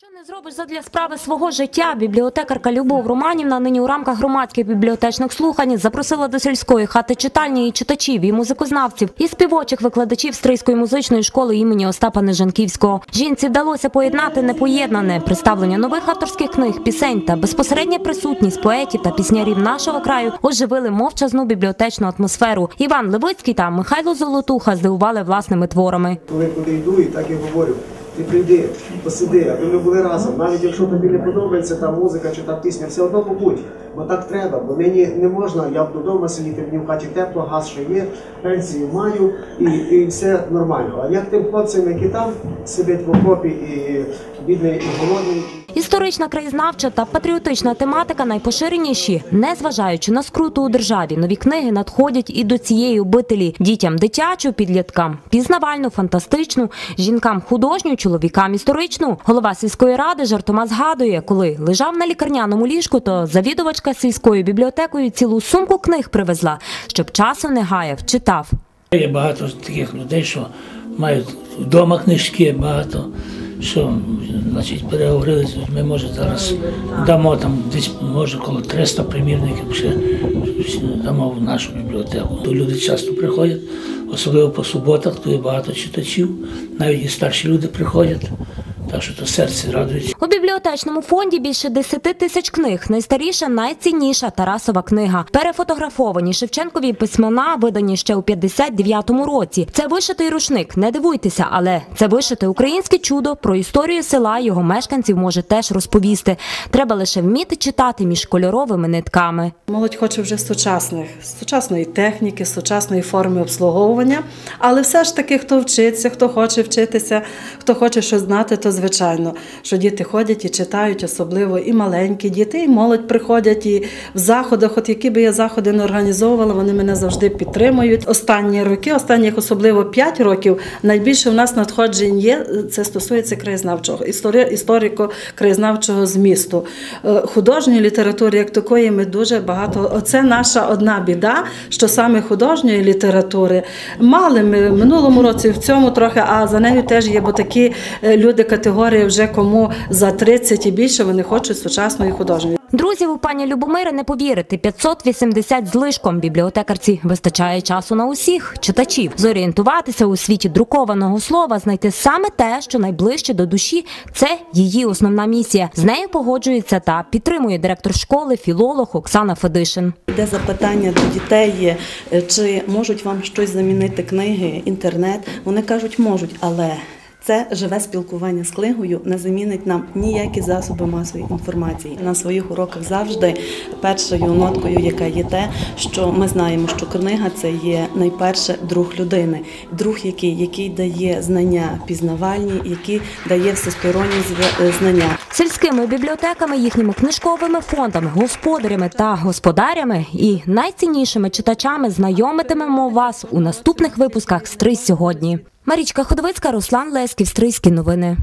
Що не зробиш задля справи свого життя? Бібліотекарка Любов Романівна нині у рамках громадських бібліотечних слухань запросила до сільської хати читальні і читачів, і музикознавців, і співочих викладачів Стрийської музичної школи імені Остапа Нежанківського. Жінці вдалося поєднати непоєднане представлення нових авторських книг, пісень та безпосередня присутність поетів та піснярів нашого краю оживили мовчазну бібліотечну атмосферу. Іван Левицький та Михайло Золотуха здивували власними творами. Коли куди йду, і так і говорю. Ти прийди, посиди, аби ми були разом. Навіть якщо тобі не подобається та музика чи та пісня, все одно побудь. Бо так треба. Бо мені не можна, я б додому сидіти, мені в хаті тепло, газ ще є, пенсію маю і, і все нормально. А як тим хлопцям, які там сидять в окопі і бідний і голодний. Історична, краєзнавча та патріотична тематика найпоширеніші, незважаючи на скруту у державі. Нові книги надходять і до цієї обителі дітям дитячу, підліткам пізнавальну, фантастичну, жінкам художню, чоловікам історичну. Голова сільської ради жартома згадує, коли лежав на лікарняному ліжку, то завідувачка сільською бібліотекою цілу сумку книг привезла, щоб часу не гаяв, читав. Є багато таких людей, що мають вдома книжки, багато що значить, переговорили, ми може зараз дамо там десь може коло 300 примірників ще дамо в нашу бібліотеку. То люди часто приходять, особливо по суботах, то є багато читачів, навіть і старші люди приходять, так що то серце радується. У бібліотечному фонді більше 10 тисяч книг. Найстаріша, найцінніша Тарасова книга. Перефотографовані Шевченкові письмена, видані ще у 59-му році. Це вишитий рушник. Не дивуйтеся, але це вишите українське чудо про історію села. Його мешканців може теж розповісти. Треба лише вміти читати між кольоровими нитками. Молодь хоче вже сучасних, сучасної техніки, сучасної форми обслуговування. Але все ж таки, хто вчиться, хто хоче вчитися, хто хоче щось знати, то звичайно, що діти ходять і читають, особливо і маленькі діти, і молодь приходять і в заходах, от які би я заходи не організовувала, вони мене завжди підтримують. Останні роки, останніх особливо 5 років, найбільше в нас надходжень є. Це стосується краєзнавчого, історико-краєзнавчого змісту. Е, Художньої літератури, як такої, ми дуже багато. Оце наша одна біда, що саме художньої літератури мали ми в минулому році, в цьому трохи, а за нею теж є, бо такі е, люди категорії вже кому за 30 і більше вони хочуть сучасної художньої. Друзів у пані Любомири не повірити. 580 з лишком бібліотекарці вистачає часу на усіх читачів. Зорієнтуватися у світі друкованого слова, знайти саме те, що найближче до душі. Це її основна місія. З нею погоджується та підтримує директор школи, філолог Оксана Федишин. Де запитання до дітей є, е, чи можуть вам щось замінити книги, інтернет. Вони кажуть, можуть, але це живе спілкування з книгою не замінить нам ніякі засоби масової інформації. На своїх уроках завжди першою ноткою, яка є те, що ми знаємо, що книга це є найперше друг людини, друг, який, який дає знання пізнавальні, який дає всесторонні зв- знання. Сільськими бібліотеками, їхніми книжковими фондами, господарями та господарями і найціннішими читачами знайомитимемо вас у наступних випусках Стрий сьогодні. Марічка Ходовицька, Руслан Лесків, Стрийські новини.